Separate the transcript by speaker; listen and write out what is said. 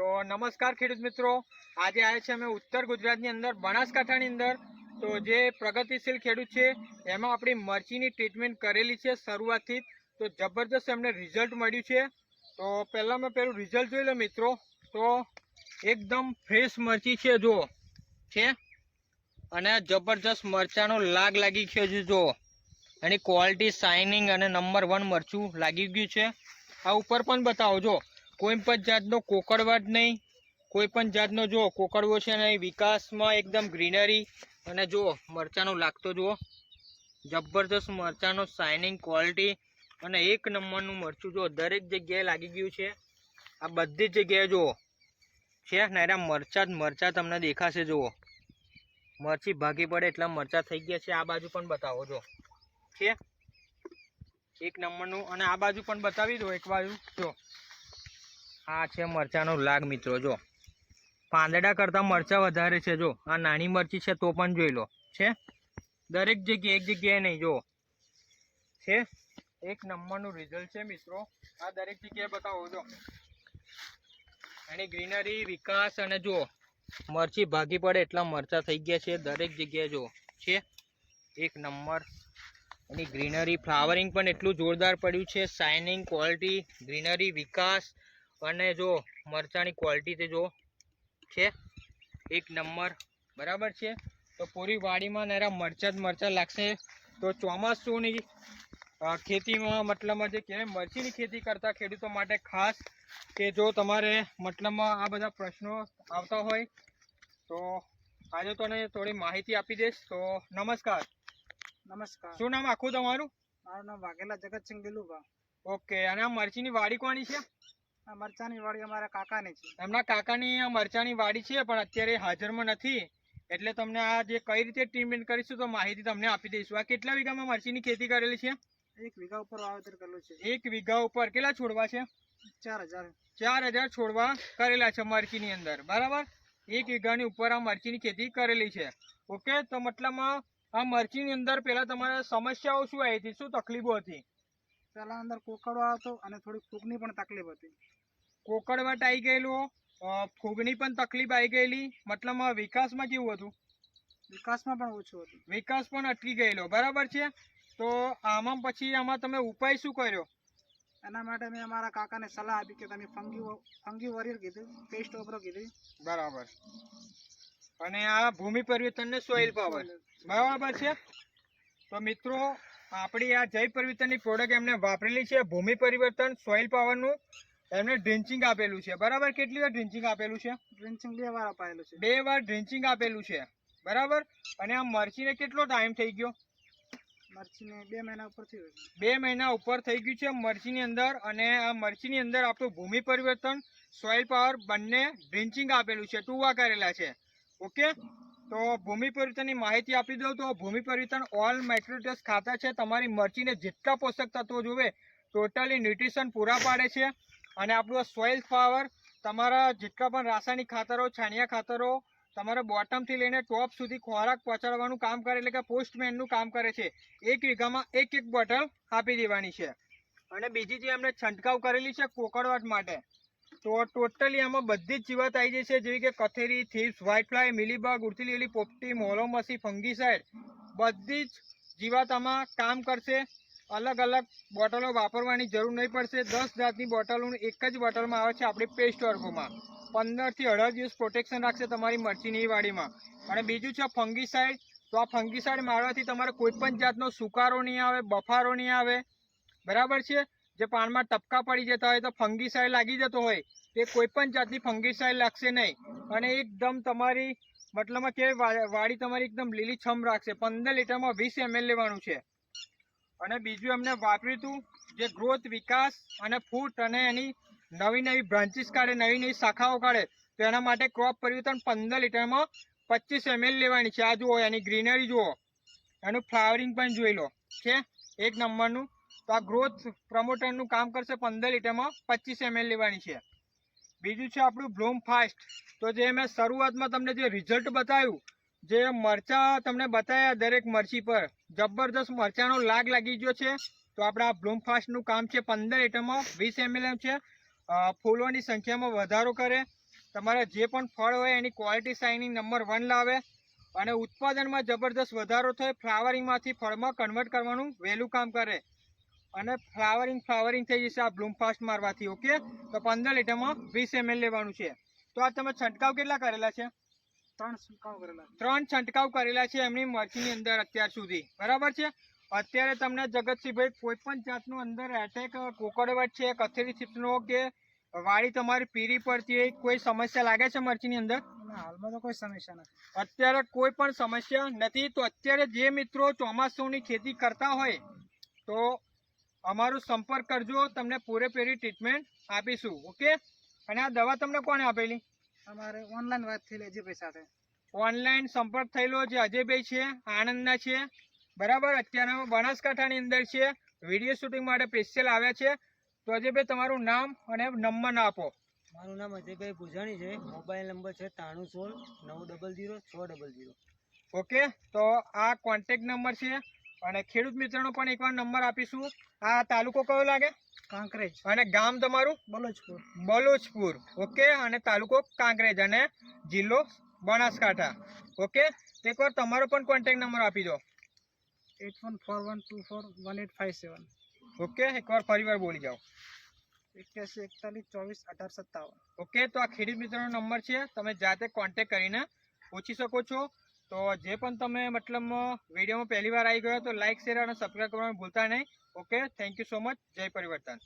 Speaker 1: તો નમસ્કાર ખેડૂત મિત્રો. આજે આવે છે અમે ઉત્તર ગુજરાતની અંદર, બનાસકાંઠાની અંદર. તો જે પ્રગતિશીલ ખેડૂત છે, એમાં આપણી મરચીની ટ્રીટમેન્ટ કરેલી છે શરૂઆતથી. તો જબરદસ્ત એમને રિઝલ્ટ મળ્યું છે. તો પહેલાં મેં પેલું રિઝલ્ટ જોઈ લો મિત્રો. તો એકદમ ફ્રેશ મરચી છે જો છે? અને જબરજસ્ત મરચાંનો લાગ લાગી ગયો છે જો એની ક્વોલિટી શાઇનિંગ અને નંબર વન મરચું લાગી ગયું છે. આ ઉપર પણ બતાવો જો કોઈ પણ જાતનો કોકરવાટ નહીં. કોઈ પણ જાતનો જુઓ, કોકડવો છે નહીં. વિકાસમાં એકદમ ગ્રીનરી. અને જુઓ, મરચાંનો લાગતો જુઓ. જબરદસ્ત મરચાંનો શાઇનિંગ ક્વોલિટી અને એક નંબરનું મરચું જુઓ, દરેક જગ્યાએ લાગી ગયું છે. આ બધી જ જગ્યાએ જુઓ. છે, નાયરા, મરચા જ મરચા તમને દેખાશે, જુઓ. મરચી ભાગી પડે એટલા મરચા થઈ ગયા છે. આ બાજુ પણ બતાવો જો છે? એક નંબરનું. અને આ બાજુ પણ બતાવી દો એક બાજુ. જો આ છે મરચાંનો લાગ મિત્રો, જો. પાંદડા કરતાં મરચાં વધારે છે, જો. આ નાની મરચી છે, તો પણ જોઈ લો. છે? દરેક જગ્યાએ એક જગ્યાએ નહીં, જો. છે? એક નંબરનું રિઝલ્ટ છે, મિત્રો. આ દરેક જગ્યાએ બતાવો, જો. એની ગ્રીનરી વિકાસ અને જો મરચી ભાગી પડે એટલા મરચાં થઈ ગયા છે, દરેક જગ્યાએ, જો. છે? એક નંબર. એની ગ્રીનરી ફ્લાવરિંગ પણ એટલું જોરદાર પડ્યું છે. શાઇનિંગ ક્વોલિટી ગ્રીનરી વિકાસ અને જો મરચાંની ક્વોલિટી તે જો છે એક નંબર. બરાબર છે? તો પૂરી વાડીમાં નારા મરચાં જ મરચાં લાગશે. તો ચોમાસુની ખેતીમાં મતલબમાં જે કહેવાય મરચીની ખેતી કરતા ખેડૂતો માટે ખાસ કે જો તમારે મતલબમાં આ બધા પ્રશ્નો આવતા હોય તો આજે તને થોડી માહિતી આપી દઈશ. તો નમસ્કાર.
Speaker 2: નમસ્કાર.
Speaker 1: શું નામ આખું તમારું?
Speaker 2: મારું નામ વાઘેલા જગતસિંહ દિલુભા
Speaker 1: ઓકે. અને આ મરચીની વાડી કોની છે?
Speaker 2: મરચાની વાડી અમારા કાકાની છે.
Speaker 1: એમના કાકાની મરચાની વાડી છે પણ અત્યારે હાજરમાં નથી. એટલે તમને આ જે કઈ રીતે ટ્રીટમેન્ટ કરીશું તો માહિતી તમને આપી દઈશું. આ કેટલા વીઘામાં મરચીની ખેતી કરેલી છે?
Speaker 2: એક વીઘા ઉપર વાવેતર કરેલું છે.
Speaker 1: એક વીઘા ઉપર કેટલા છોડવા છે?
Speaker 2: ચાર હજાર.
Speaker 1: ચાર હજાર છોડવા કરેલા છે મરચીની અંદર. બરાબર? એક વીઘાની ઉપર આ મરચીની ખેતી કરેલી છે. ઓકે? તો મતલબમાં આ મરચીની અંદર પેલા તમારે સમસ્યાઓ શું? આવી હતી શું તકલીફો હતી?
Speaker 2: પેલા અંદર કોકડો આવતો અને થોડી ફૂગની પણ તકલીફ હતી.
Speaker 1: કોકડવાટ આવી ગયેલું ફૂગની પણ તકલીફ આવી ગયેલી. મતલબમાં વિકાસમાં કેવું હતું?
Speaker 2: વિકાસમાં પણ ઓછું હતું.
Speaker 1: વિકાસ પણ અટકી ગયેલો. બરાબર છે? તો આમાં પછી આમાં તમે ઉપાય શું કર્યો?
Speaker 2: એના માટે મેં અમારા કાકાને સલાહ આપી કે તમે ફંગી ફંગી વરિયર કીધું પેસ્ટ ઓપરો કીધી.
Speaker 1: બરાબર. અને આ ભૂમિ પરિવર્તનને સોઇલ પાવર બરાબર છે? તો મિત્રો આપણી આ જય પરિવર્તનની પ્રોડક્ટ એમને વાપરેલી છે. ભૂમિ પરિવર્તન સોઇલ પાવરનું એમને ડ્રિન્ચિંગ આપેલું છે. બરાબર? કેટલી વાર ડ્રિન્ચિંગ આપેલું છે?
Speaker 2: ડ્રિન્ચિંગ બે વાર અપાયેલું છે.
Speaker 1: બે વાર ડ્રિન્ચિંગ આપેલું છે. બરાબર? અને આ મરચીને કેટલો ટાઈમ થઈ ગયો?
Speaker 2: મરચીને બે મહિના ઉપર થઈ ગયું
Speaker 1: બે મહિના ઉપર થઈ ગયું છે મરચીની અંદર અને આ મરચીની અંદર આપણું ભૂમિ પરિવર્તન સોઇલ પાવર બંને ડ્રિન્ચિંગ આપેલું છે. ટુવા કરેલા છે. ઓકે? તો ભૂમિ પરિવર્તનની માહિતી આપી દઉં તો ભૂમિ પરિવર્તન ઓલ માઇક્રોટેસ ખાતા છે. તમારી મરચીને જેટલા પોષક તત્વો જોવે ટોટલી ન્યુટ્રિશન પૂરા પાડે છે. અને આપણું સોઇલ પાવર તમારા જેટલા પણ રાસાયણિક ખાતરો, છાણિયા ખાતરો, તમારા બોટમથી લઈને ટોપ સુધી ખોરાક પહોંચાડવાનું કામ કરે એટલે કે પોસ્ટમેનનું કામ કરે છે, એક વીઘામાં એક એક બોટલ આપી દેવાની છે. અને બીજી જે અમને છંટકાવ કરેલી છે કોકડવાટ માટે, તો ટોટલી આમાં બધી જ જીવાત આવી જશે, જેવી કે કથેરી થીપ્સ વ્હાઇટ ફ્લાય મિલીબગ, ઉડતી પોપટી, મોલોમસી ફંગીસાઇડ બધી જ જીવાત આમાં કામ કરશે. અલગ અલગ બોટલો વાપરવાની જરૂર નહીં પડશે. દસ જાતની બોટલો એક જ બોટલમાં આવે છે આપણી પેસ્ટ વર્ગોમાં પંદરથી અઢાર દિવસ પ્રોટેક્શન રાખશે તમારી મરચીની વાડીમાં. અને બીજું છે ફંગીસાઇડ. તો આ ફંગીસાઇડ મારવાથી તમારે કોઈ પણ જાતનો સુકારો નહીં આવે, બફારો નહીં આવે. બરાબર છે? જે પાનમાં ટપકા પડી જતા હોય તો ફંગીસાઇડ લાગી જતો હોય. તે કોઈ પણ જાતની ફંગીસાઇડ લાગશે નહીં. અને એકદમ તમારી મતલબમાં કે વાડી તમારી એકદમ લીલીછમ રાખશે. પંદર લીટરમાં વીસ એમએલ લેવાનું છે. અને બીજું એમને વાપર્યું હતું જે ગ્રોથ વિકાસ અને ફૂટ અને એની નવી નવી બ્રાન્ચીસ કાઢે, નવી નવી શાખાઓ કાઢે, તો એના માટે ક્રોપ પરિવર્તન પંદર લીટરમાં પચીસ એમએલ લેવાની છે. આ જુઓ, એની ગ્રીનરી જુઓ. એનું ફ્લાવરિંગ પણ જોઈ લો. છે એક નંબરનું. તો આ ગ્રોથ પ્રમોટરનું કામ કરશે પંદર લીટરમાં પચીસ એમએલ લેવાની છે. બીજું છે આપણું બ્લૂમ ફાસ્ટ તો જે મેં શરૂઆતમાં તમને જે રિઝલ્ટ બતાવ્યું જે મરચા તમને બતાવ્યા દરેક મરચી પર. જબરદસ્ત મરચાનો લાગ લાગી ગયો છે. તો આપણા બ્લૂમફાસ્ટનું કામ છે પંદર લીટરમાં વીસ એમએલ છે. ફૂલોની સંખ્યામાં વધારો કરે. તમારા જે પણ ફળ હોય એની ક્વોલિટી સાઇનિંગ નંબર વન લાવે. અને ઉત્પાદનમાં જબરદસ્ત વધારો થાય, ફ્લાવરિંગમાંથી ફળમાં કન્વર્ટ કરવાનું વહેલું કામ કરે. અને ફ્લાવરિંગ ફ્લાવરિંગ થઈ જશે આ બ્લૂમફાસ્ટ મારવાથી ઓકે તો પંદર લીટરમાં વીસ એમએલ લેવાનું છે. તો આ તમે છંટકાવ કેટલા કરેલા છે?
Speaker 2: ત્રણ છંટકાવ કરેલા
Speaker 1: ત્રણ છંટકાવ કરેલા છે એમની મરચીની અંદર અત્યાર સુધી. બરાબર છે? અત્યારે તમને જગતસિંહભાઈ કોઈ પણ જાતનું અંદર એટેક કોકડવટ છે કથેરી ચીપ્સનો કે વાળી તમારી પીરી પડતી હોય કોઈ સમસ્યા લાગે છે મરચીની અંદર?
Speaker 2: હાલમાં તો કોઈ સમસ્યા નથી.
Speaker 1: અત્યારે કોઈ પણ સમસ્યા નથી. તો અત્યારે જે મિત્રો ચોમાસુની ખેતી કરતા હોય તો અમારો સંપર્ક કરજો. તમને પૂરેપૂરી ટ્રીટમેન્ટ આપીશું. ઓકે અને આ દવા તમને કોણે આપેલી?
Speaker 2: અમારે ઓનલાઈન વાત થઈ અજયભાઈ સાથે.
Speaker 1: ઓનલાઈન સંપર્ક થયેલો જે અજયભાઈ છે આણંદના છે. બરાબર અત્યારે અમે બનાસકાંઠાની અંદર છે વીડિયો શૂટિંગ માટે સ્પેશિયલ આવ્યા છે. તો અજયભાઈ તમારું નામ અને નંબર આપો.
Speaker 3: મારું નામ અજયભાઈ ભુજાણી છે. મોબાઈલ નંબર છે ત્રાણું સોળ નવ ડબલ જીરો છ ડબલ જીરો
Speaker 1: ઓકે તો આ કોન્ટેક્ટ નંબર છે. અને ખેડૂત મિત્રનો પણ એકવાર નંબર આપીશું. આ તાલુકો કયો લાગે?
Speaker 2: કાંકરેજ.
Speaker 1: અને ગામ તમારું?
Speaker 2: બલોચપુર.
Speaker 1: બલોચપુર. ઓકે અને તાલુકો કાંકરેજ અને જિલ્લો બનાસકાંઠા. ઓકે એકવાર તમારો પણ કોન્ટેક્ટ નંબર આપી દો.
Speaker 2: Eight one four one two four one eight five seven.
Speaker 1: Okay એકવાર ફરીવાર બોલી જાઓ.
Speaker 2: એક્યાસી એકતાલીસ ચોવીસ અઢાર સત્તાવન.
Speaker 1: ઓકે તો આ ખેડૂત મિત્રનો નંબર છે. તમે જાતે કોન્ટેક્ટ કરીને પૂછી શકો છો. તો જે પણ તમે મતલબ વિડીયોમાં પહેલી વાર આવી ગયો તો લાઇક શેર અને સબસ્ક્રાઈબ કરવાનું ભૂલતા નહીં. Okay thank you so much જય પરિવર્તન.